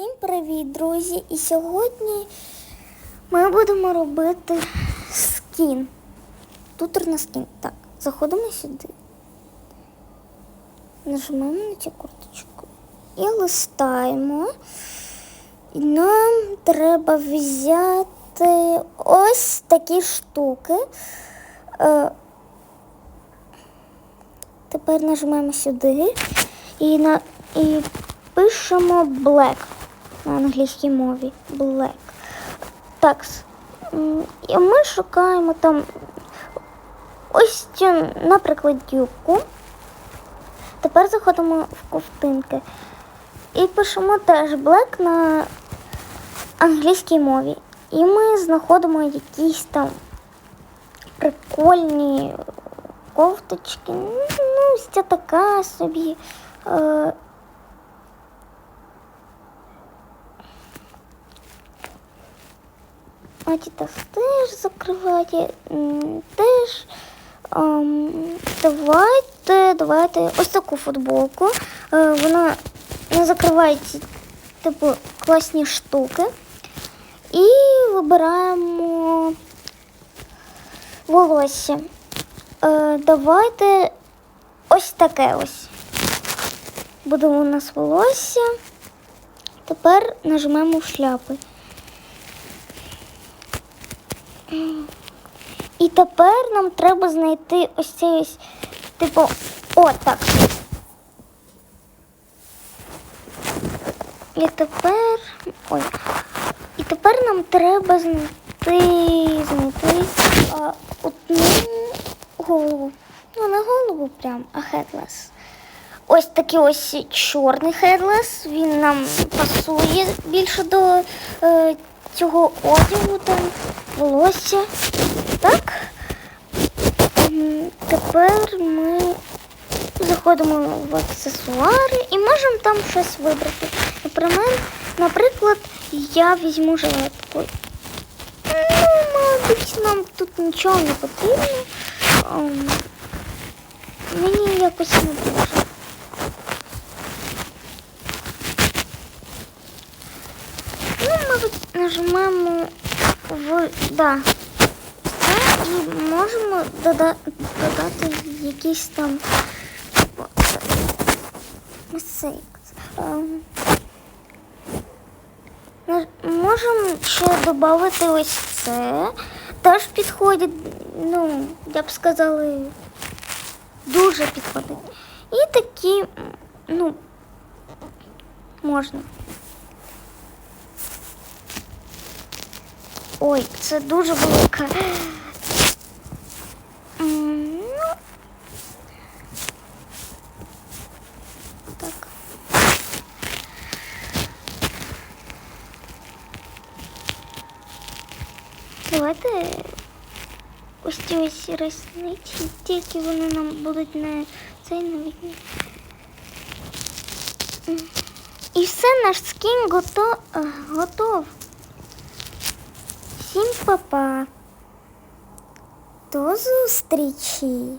Всім привіт, друзі! І сьогодні ми будемо робити скін. Тут на скін. Так, заходимо сюди. Нажимаємо на цю курточку і листаємо. І нам треба взяти ось такі штуки. Е, Тепер нажимаємо сюди і, на, і пишемо black на англійській мові. Black. Так. І ми шукаємо там ось наприклад, юбку. Тепер заходимо в ковтинки. І пишемо теж black на англійській мові. І ми знаходимо якісь там прикольні кофточки. Ну, ось ця така собі. Е, Адідас теж закриває. Теж. ем, давайте, давайте ось таку футболку. Е, вона не закриває ці типу класні штуки. І вибираємо волосся. Е, давайте ось таке ось. Буде у нас волосся. Тепер нажмемо шляпи. І тепер нам треба знайти ось цей ось, типу, о, так. І тепер. Ой. І тепер нам треба знайти, знайти а, одну голову. Ну, не голову прям, а хедлес. Ось такий ось чорний хедлес. Він нам пасує більше до е, цього одягу там, волосся. Так. Тепер ми заходимо в аксесуари і можемо там щось вибрати. Наприклад, я візьму жилетку. Ну, мабуть, нам тут нічого не потрібно. Ем, Мені якось не дуже. Ну, нажмемо в да. І можемо дода- додати якісь там. Ем, Можемо ще додати ось це. Теж підходить, ну, я б сказала, дуже підходить. І такі, ну, можна. Ой, це дуже велика. Так. Давайте ось ці ось ресниці, тільки вони нам будуть на цей навіть. не- І все, наш скін е, готов. Всім па-па. До зустрічі!